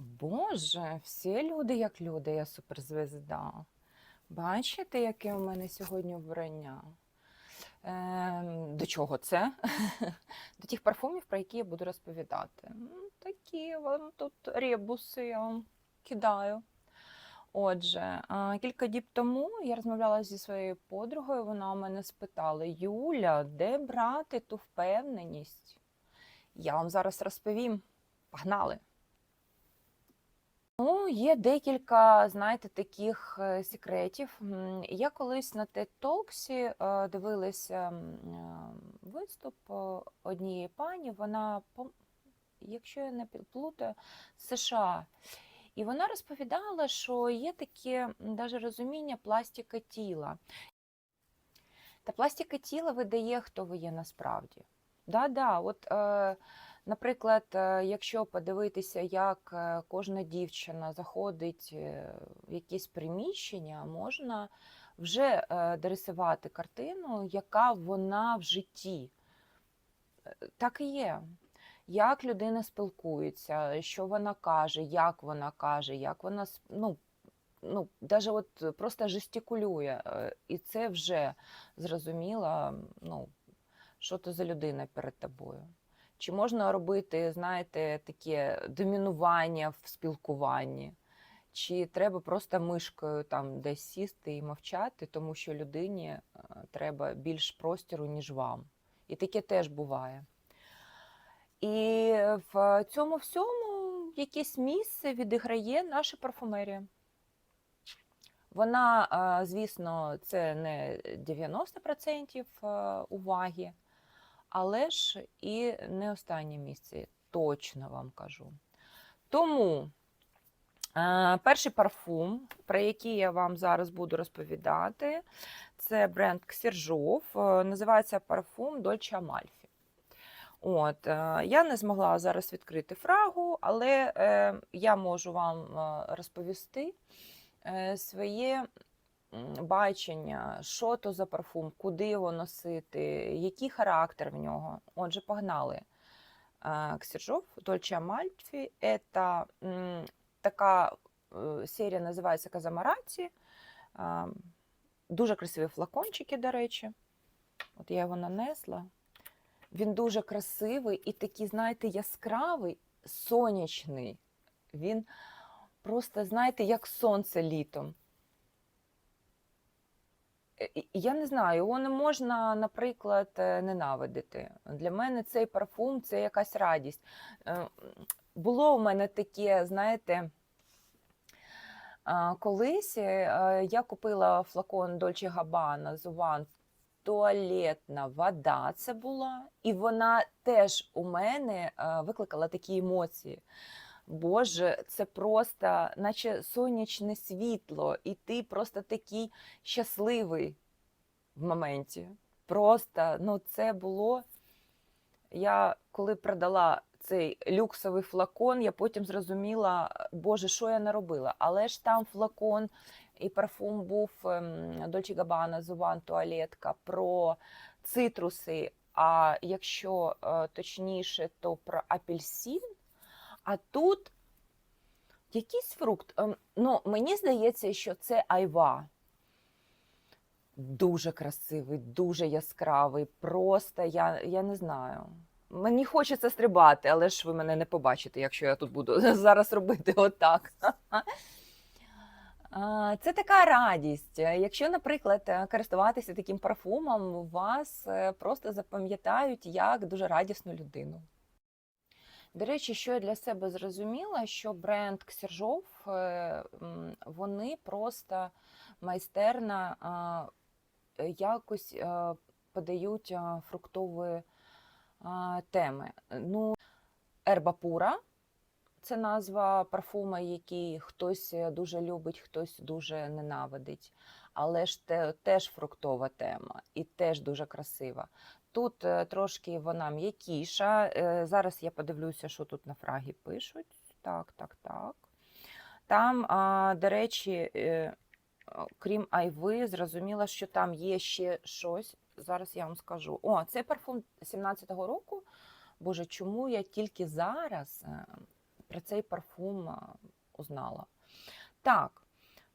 Боже, всі люди як люди, я суперзвезда. Бачите, яке у мене сьогодні вбрання? Ем, до чого це? До тих парфумів, про які я буду розповідати. Такі вам тут ребуси я вам кидаю. Отже, кілька діб тому я розмовляла зі своєю подругою. Вона мене спитала: Юля, де брати ту впевненість? Я вам зараз розповім. Погнали! Ну, є декілька, знаєте, таких е, секретів. Я колись на TED Talks е, дивилася е, виступ однієї пані. Вона, якщо я не плутаю, з США. І вона розповідала, що є таке даже розуміння пластика тіла. Та пластика тіла видає, хто ви є насправді. Да-да, от, е, наприклад, е, якщо подивитися, як е, кожна дівчина заходить е, в якесь приміщення, можна вже дорисувати картину, яка вона в житті. Так і є. Як людина спілкується, що вона каже, як вона каже, як вона ну, ну, даже от просто жестикулює, і це вже зрозуміло, ну, що то за людина перед тобою. Чи можна робити, знаєте, таке домінування в спілкуванні? Чи треба просто мишкою там десь сісти і мовчати, тому що людині е, треба більш простіру, ніж вам. І таке теж буває. І в цьому всьому якесь місце відіграє наша парфумерія. Вона, звісно, це не 90% е, уваги, але ж і не останнє місце, точно вам кажу. Тому перший парфум, про який я вам зараз буду розповідати, це бренд Ксержов. Е, Називається парфум Dolce Amalfi. От, е, я не змогла зараз відкрити фрагу, але е, я можу вам розповісти своє бачення, що то за парфум, куди його носити, який характер в нього. Отже, погнали. Ксержов, Dolce Amalfi – это така е, серія називається Казамараці. Е, Дуже красиві флакончики, до речі. От я його нанесла. Він дуже красивий і такий, знаєте, яскравий, сонячний. Він просто, знаєте, як сонце літом. Е, Я не знаю, його не можна, наприклад, е, ненавидити. Для мене цей парфум це якась радість. Е, Було у мене таке, знаєте, колись я купила флакон Dolce Gabbana з One туалетна вода це була, і вона теж у мене викликала такі емоції. Боже, це просто, наче сонячне світло, і ти просто такий щасливий в моменті. Просто, ну, це було. Я коли продала цей люксовий флакон, я потім зрозуміла, Боже, що я наробила. Але ж там флакон і парфум був ем, Dolce Gabbana Зуван туалетка про цитруси. А якщо е, точніше, то про апельсин. А тут якийсь фрукт. Ем, Ну, мені здається, що це айва. Дуже красивий, дуже яскравий. Просто я, я не знаю. Мені хочеться стрибати, але ж ви мене не побачите, якщо я тут буду зараз робити отак. Це така радість. Якщо, наприклад, користуватися таким парфумом, вас е, просто запам'ятають як дуже радісну людину. До речі, що я для себе зрозуміла, що бренд Ксержов, е, вони просто майстерно е, якось е, подають фруктові теми. Ну, Ерба Пура це назва парфума, який хтось дуже любить, хтось дуже ненавидить. Але ж те, теж фруктова тема і теж дуже красива. Тут е, трошки вона м'якіша. Е, Зараз я подивлюся, що тут на фрагі пишуть. Так, так, так. Там, до речі, е, крім айви, зрозуміла, що там є ще щось. Зараз я вам скажу. О, це парфум 17-го року. Боже, чому я тільки зараз про цей парфум узнала. Так,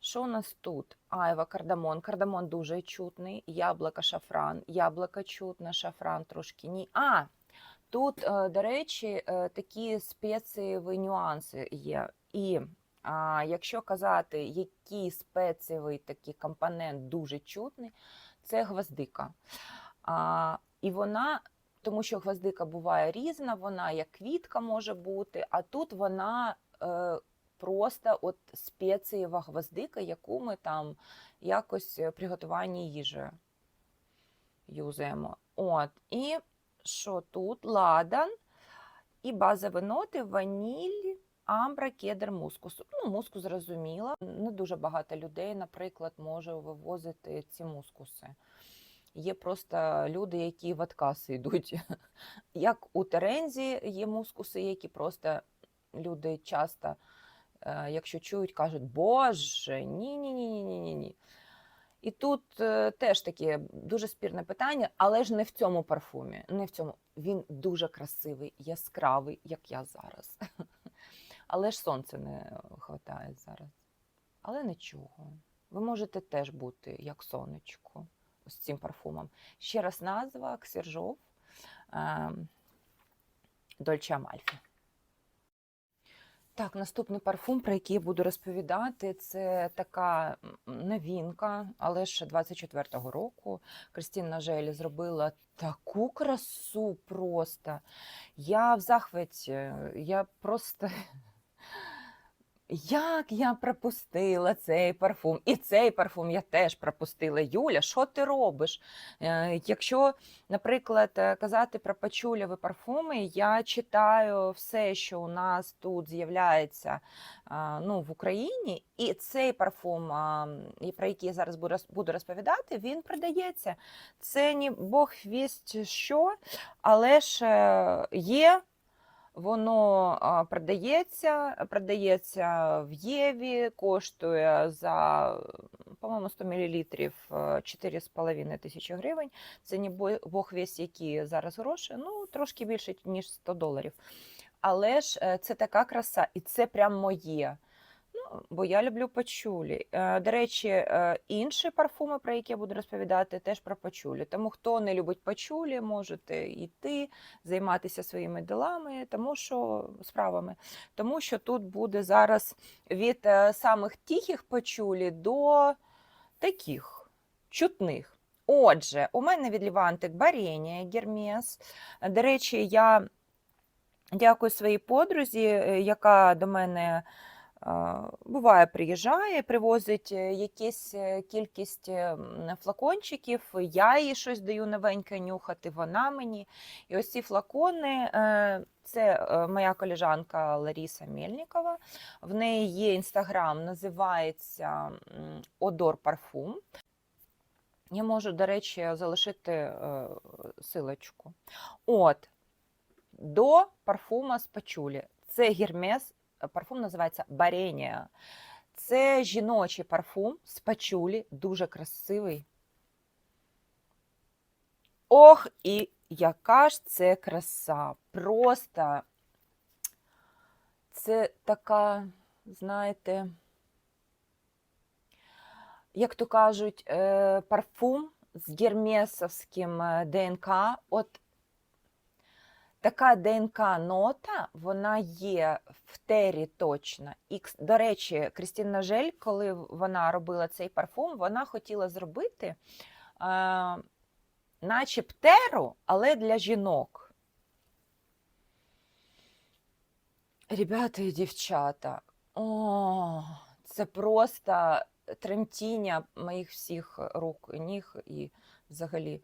що у нас тут? Айва, кардамон. Кардамон дуже чутний. Яблуко, шафран. Яблуко чутне, шафран трошки ні. А, тут, е, до речі, е, такі спецієві нюанси є. І а, якщо казати, який спецієвий такий компонент дуже чутний, це гвоздика. А, і вона, тому що гвоздика буває різна, вона як квітка може бути, а тут вона е, просто от спецієва гвоздика, яку ми там якось е, при готуванні їжі юзаємо. От, і що тут? Ладан і базові ноти, ваніль, амбра, кедр, мускус. Ну, мускус зрозуміло. Не дуже багато людей, наприклад, може вивозити ці мускуси. Є просто люди, які в отказ йдуть. Як у Терензі є мускуси, які просто люди часто, якщо чують, кажуть, Боже, ні-ні-ні-ні-ні-ні. І тут е, теж таке дуже спірне питання, але ж не в цьому парфумі. Не в цьому. Він дуже красивий, яскравий, як я зараз. Але ж сонця не вистачає зараз. Але нічого. Ви можете теж бути як сонечко з цим парфумом. Ще раз назва Ксержов Дольче Амальфі. Так, наступний парфум, про який я буду розповідати, це така новінка, але ще 24-го року. Кристина Желі зробила таку красу просто. Я в захваті, я просто. Як я пропустила цей парфум? І цей парфум я теж пропустила. Юля, що ти робиш? Е, Якщо, наприклад, е, казати про пачулєві парфуми, я читаю все, що у нас тут з'являється ну, в Україні, і цей парфум, про який я зараз буду розповідати, він продається. Це ні Бог вість що, але ж е, є. Воно продається, продається в Єві, коштує за, по-моєму, 100 мл 4,5 тисячі гривень. Це не Бог весь які зараз гроші, ну трошки більше, ніж 100 доларів. Але ж е, це така краса, і це прям моє. Бо я люблю пачулі. Е, До речі, е, інші парфуми, про які я буду розповідати, теж про пачулі. Тому хто не любить пачулі, можете йти, займатися своїми ділами, тому що справами. Тому що тут буде зараз від е, самих тихих пачулі до таких чутних. Отже, у мене від Лівантик Баренія, Гермес. До речі, я дякую своїй подрузі, яка до мене буває, приїжджає, привозить е, якісь е, кількість е, флакончиків, я їй щось даю новеньке нюхати, вона мені. І ось ці флакони, е, це е, моя колежанка Ларіса Мельникова. В неї є інстаграм, називається Одор Парфум. Я можу, до речі, залишити силочку. От, до парфума з пачулі. Це гермес, е, парфум називається Баренія. Це жіночий парфум з пачулі, дуже красивий. Ох, і яка ж це краса! Просто це така, знаєте, як то кажуть, е, парфум з гермесовським е, ДНК. От така ДНК-нота, вона є в тері точно. І, до речі, Крістіна Жель, коли вона робила цей парфум, вона хотіла зробити е, наче б теру, але для жінок. Ребята і дівчата, о, це просто тремтіння моїх всіх рук і ніг і взагалі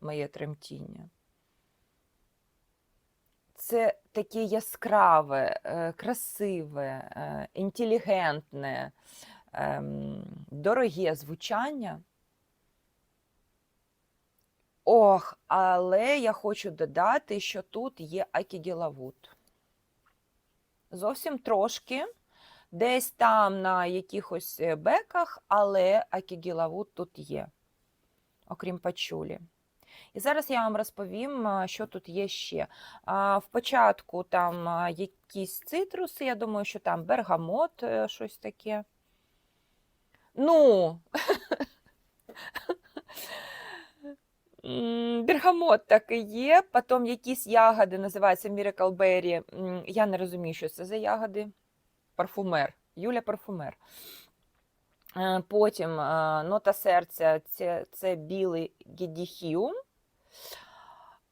моє тремтіння. Це таке яскраве, е, красиве, е, інтелігентне, ем, дороге звучання. Ох, але я хочу додати, що тут є акігілавут. Зовсім трошки, десь там на якихось е, беках, але акігілавут тут є, окрім пачулі. І зараз я вам розповім, що тут є ще. В початку там якісь цитруси, я думаю, що там бергамот, е, щось таке. Ну, бергамот так і є. Потім якісь ягоди називаються Miracle Berry. Я не розумію, що це за ягоди. Парфумер. Юля парфумер. Е, Потім е, нота серця це, це білий гедіхіум.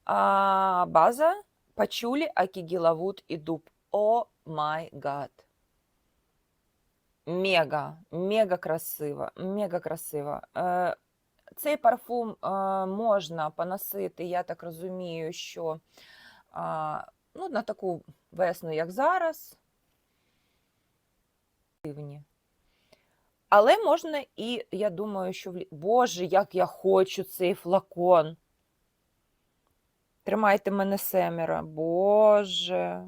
А, база пачулі, акігілавуд і дуб. О май гад. Мега, мега красиво, мега красиво. Е, Цей парфум е, можна поносити, я так розумію, що а, ну, на таку весну, як зараз. Але можна і, я думаю, що в... Боже, як я хочу цей флакон. Тримайте мене семеро. Боже.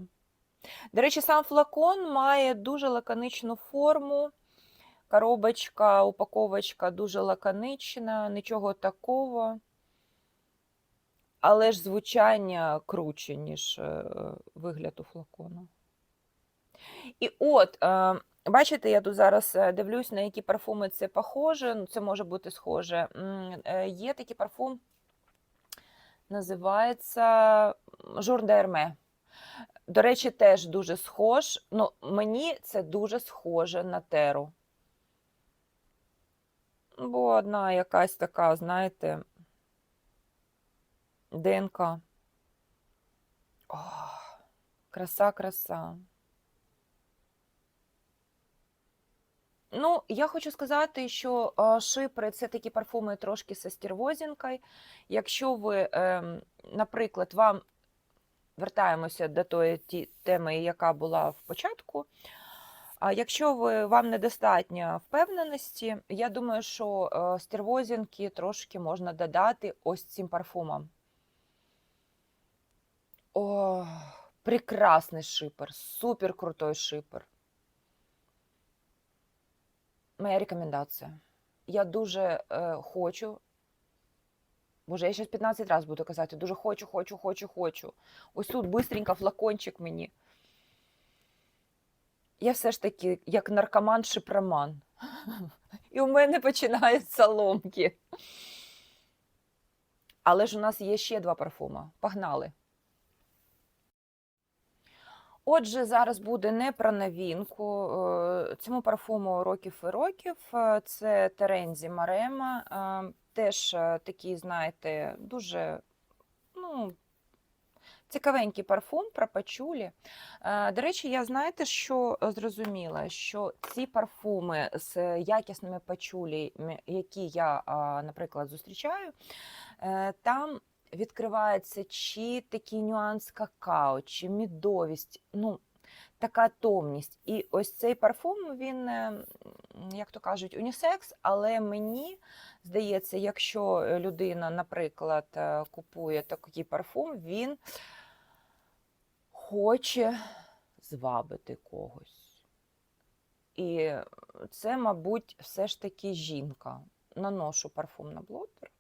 До речі, сам флакон має дуже лаконичну форму. Коробочка, упаковочка дуже лаконична, нічого такого. Але ж звучання круче, ніж е, вигляд у флакону. І от, е, бачите, я тут зараз е, дивлюсь, на які парфуми це похоже. Ну, це може бути схоже. Є такий парфум, називається d'Hermès. До речі, теж дуже схож. Ну, мені це дуже схоже на теру. Бо одна якась така, знаєте, ДНК. О, краса, краса. Ну, я хочу сказати, що шипри це такі парфуми трошки зі стервозінкою. Якщо ви, ем, наприклад, вам вертаємося до тої теми, яка була в початку. А якщо ви, вам недостатньо впевненості, я думаю, що е, стервозінки трошки можна додати ось цим парфумом. О, прекрасний шипер, супер крутой шипер. Моя рекомендація. Я дуже е, хочу. Боже, я ще 15 разів буду казати, дуже хочу, хочу, хочу, хочу. Ось тут бистренько флакончик мені. Я все ж таки як наркоман шипроман. І у мене починаються ломки. Але ж у нас є ще два парфуми. Погнали. Отже, зараз буде не про новинку. е, Цьому парфуму років і років. Е, Це Терензі Марема. Е, Теж такий, знаєте, дуже ну, цікавенький парфум про пачулі. До речі, я знаєте, що зрозуміла? Що ці парфуми з якісними пачулі, які я, наприклад, зустрічаю, там відкривається чи такий нюанс какао, чи мідовість, ну, така томність. І ось цей парфум, він, е, як то кажуть, унісекс, але мені здається, якщо людина, наприклад, е, купує такий парфум, він хоче звабити когось. І це, мабуть, все ж таки жінка. Наношу парфум на блотер.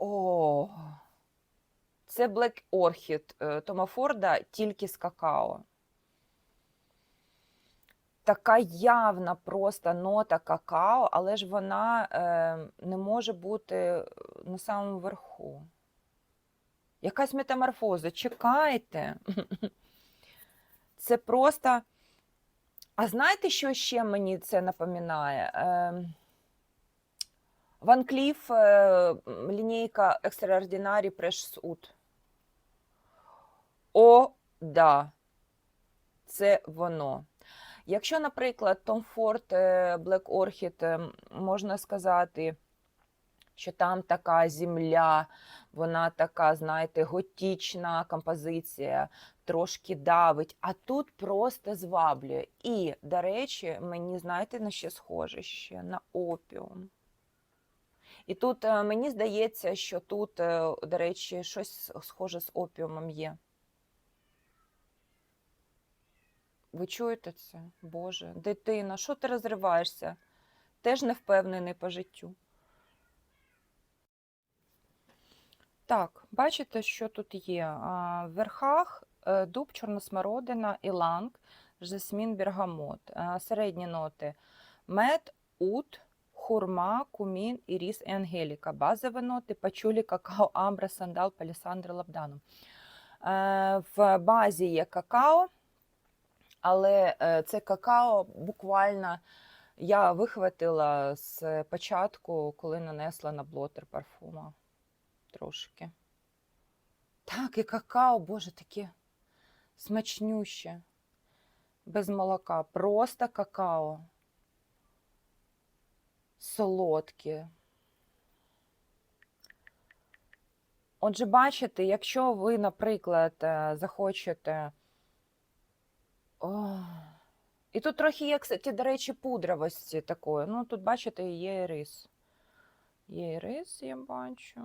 О, це Black Orchid е, Тома Форда тільки з какао. Така явна просто нота какао, але ж вона е, не може бути на самому верху. Якась метаморфоза. Чекайте. Це просто. А знаєте, що ще мені це напоминає? Ем, Ван Кліф, е, лінійка Precious Oud. О, да, це воно. Якщо, наприклад, Tom Ford Black Orchid, можна сказати, що там така земля, вона така, знаєте, готічна композиція, трошки давить, а тут просто зваблює. І, до речі, мені, знаєте, на що схоже ще? На опіум. І тут е, мені здається, що тут, е, до речі, щось схоже з опіумом є. Ви чуєте це? Боже, дитина, що ти розриваєшся? Теж не впевнений по життю. Так, бачите, що тут є? В верхах е, дуб, чорносмородина, іланг, жасмін, бергамот, середні ноти, мед, ут, хурма, кумін, іріс і ангеліка. Базові ноти пачулі, какао, амбра, сандал, палісандр, лабданом. Е, В базі є какао, але е, це какао буквально я вихватила з початку, коли нанесла на блотер парфума трошки. Так, і какао, боже, таке смачнюще, без молока. Просто какао. Солодке. Отже, бачите, якщо ви, наприклад, е, захочете. О, і тут трохи є, кстати, до речі, пудровості такої. Ну, тут, бачите, є рис. Є рис, я бачу.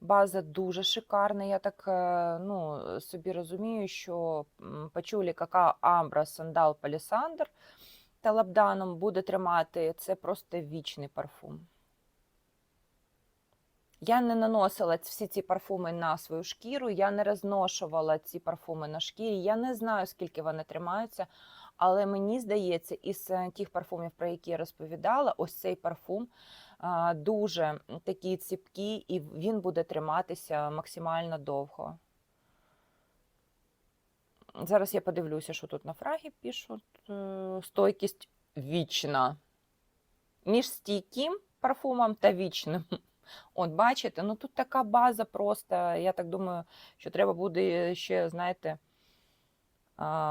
База дуже шикарна. Я так е, ну, собі розумію, що пачулі какао Амбра, Сандал, Палісандр та лабданом буде тримати. Це просто вічний парфум. Я не наносила всі ці парфуми на свою шкіру, я не розношувала ці парфуми на шкірі. Я не знаю, скільки вони тримаються, але мені здається, із е, тих парфумів, про які я розповідала, ось цей парфум дуже такий ціпкий, і він буде триматися максимально довго. Зараз я подивлюся, що тут на фрагі пишуть. Е, Стойкість вічна. Між стійким парфумом та вічним. От, бачите, ну тут така база просто. Я так думаю, що треба буде ще, знаєте,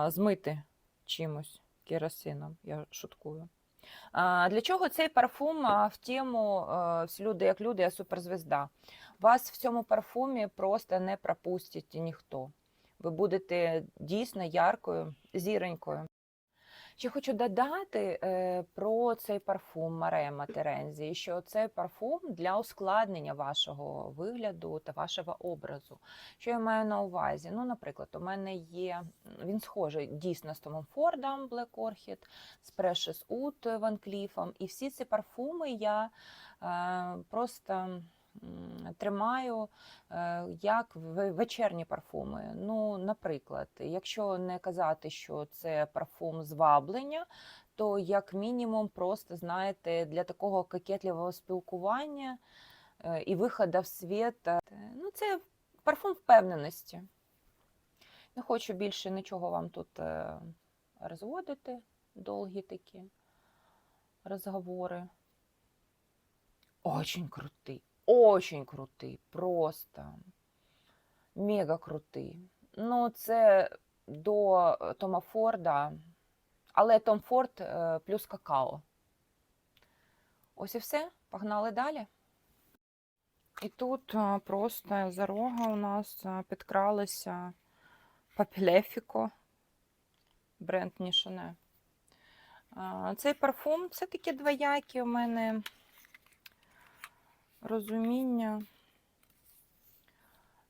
змити чимось керосином. Я шуткую. Для чого цей парфум в тему е, всі люди як люди, я суперзвезда. Вас в цьому парфумі просто не пропустить ніхто. Ви будете дійсно яркою зіронькою. Ще хочу додати е, про цей парфум Марема Терензі, що цей парфум для ускладнення вашого вигляду та вашого образу. Що я маю на увазі? Ну, наприклад, у мене є, він схожий дійсно з Томом Фордом Black Orchid, з Precious Oud Van Cleef, і всі ці парфуми я е, просто тримаю е, як вечірні парфуми. Ну, наприклад, якщо не казати, що це парфум зваблення, то як мінімум, просто знаєте, для такого кокетливого спілкування е, і виходу в світ. е, Ну, це парфум впевненості. Не хочу більше нічого вам тут розводити, довгі такі розговори. Очень крутий, очень крутий, просто мега крутий. Ну, це до е, Тома Форда, але Том Форд е, плюс какао. Ось і все. Погнали далі. І тут е, просто за рога у нас підкралися Папілефіко, бренд Нішане. Цей парфум це такі двоякі у мене розуміння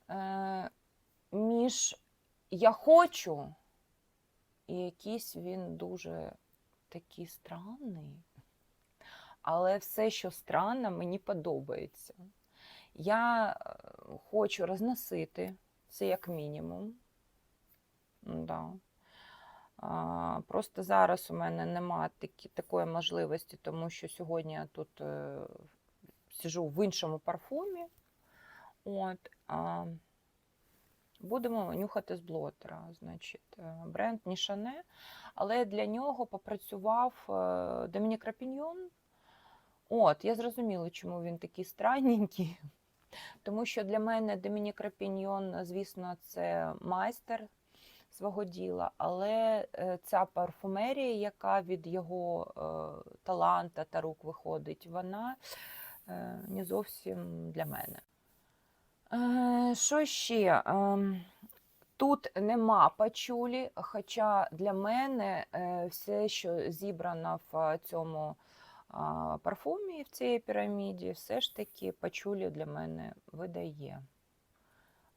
е, між я хочу і якийсь він дуже такий странний. Але все, що странно, мені подобається. Я е, хочу розносити це як мінімум. Да. А, Просто зараз у мене нема такі, такої можливості, тому що сьогодні я тут сижу в іншому парфумі. От, а, будемо нюхати з блотера. Значить, е, бренд Нішане, але для нього попрацював е, Домінік Рапіньйон. От, я зрозуміла, чому він такий странненький. Тому що для мене Домінік Рапіньйон, звісно, це майстер свого діла, але е, ця парфумерія, яка від його таланта та рук виходить, вона не зовсім для мене. Е, Що ще? Ем, Тут нема пачулі, хоча для мене е, все, що зібрано в цьому парфумі, в цій піраміді, все ж таки пачулі для мене видає.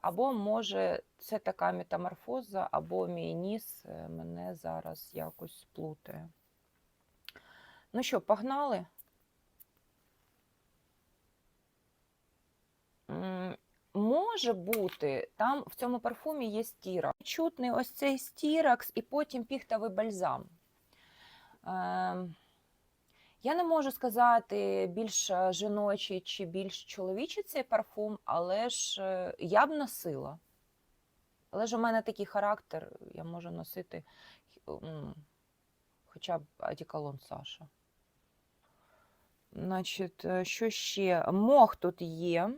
Або, може, це така метаморфоза, або мій ніс е, мене зараз якось плутає. Ну що, погнали? Може бути, там в цьому парфумі є стірок. Чутний ось цей стіракс і потім піхтовий бальзам. Ем, я не можу сказати більш е, жіночий чи більш чоловічий цей парфум, але ж е, я б носила. Але ж у мене такий характер, я можу носити хоча б одеколон Саша. Значить, е, що ще? Мох тут є.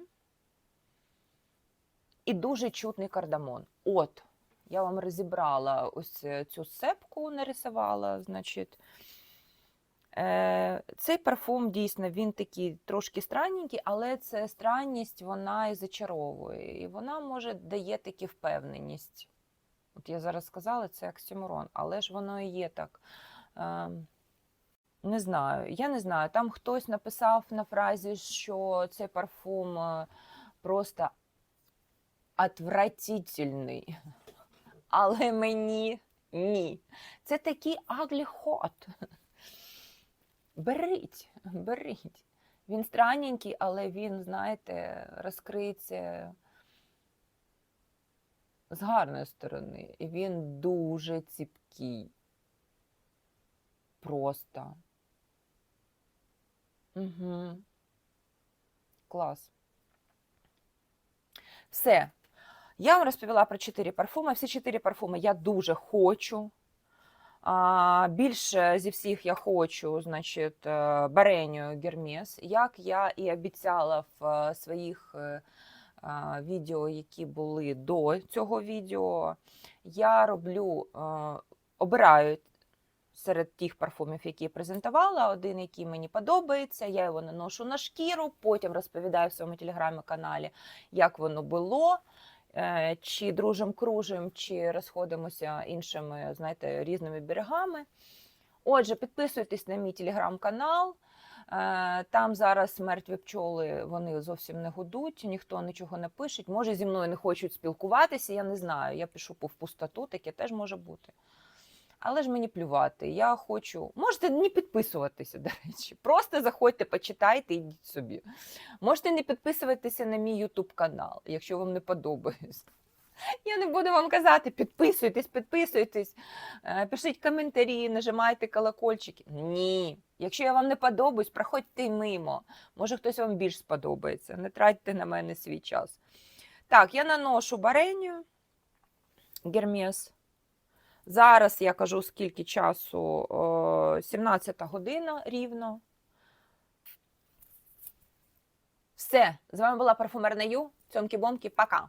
І дуже чутний кардамон. От, я вам розібрала ось е, цю сепку, нарисувала. Значить, е, цей парфум дійсно він такий трошки странненький, але це странність вона і зачаровує. І вона може дає таку впевненість. От я зараз сказала, це оксюморон, але ж воно і є так. Е, не знаю, я не знаю. Там хтось написав на фразі, що цей парфум просто отвратительний. Але мені ні. Це такий hot. Беріть, беріть. Він странненький, але він, знаєте, розкриється з гарної сторони. І він дуже ціпкий. Просто. Угу. Клас. Все. Я вам розповіла про чотири парфуми. Всі чотири парфуми я дуже хочу. А, більше зі всіх я хочу, значить, е, Бареню Гермес, як я і обіцяла в е, своїх е, відео, які були до цього відео. Я роблю, обираю серед тих парфумів, які я презентувала, один, який мені подобається, я його наношу на шкіру, потім розповідаю в своєму телеграм-каналі, як воно було, чи дружим кружим, чи розходимося іншими, знаєте, різними берегами. Отже, підписуйтесь на мій телеграм-канал. Е, Там зараз мертві пчоли вони зовсім не гудуть, ніхто нічого не пише. Може, зі мною не хочуть спілкуватися, я не знаю. Я пишу в пустоту, таке теж може бути. Але ж мені плювати. Я хочу. Можете не підписуватися, до речі. Просто заходьте, почитайте йдіть собі. Можете не підписуватися на мій YouTube канал, якщо вам не подобається. Я не буду вам казати, підписуйтесь, підписуйтесь, е, пишіть коментарі, нажимайте колокольчики. Ні. Якщо я вам не подобаюсь, проходьте мимо. Може, хтось вам більш сподобається. Не тратьте на мене свій час. Так, я наношу бареню, гермес. Зараз я кажу, скільки часу, о, 17 година рівно. Все, з вами була парфумерна Ю. Цьомки-бомки, пока.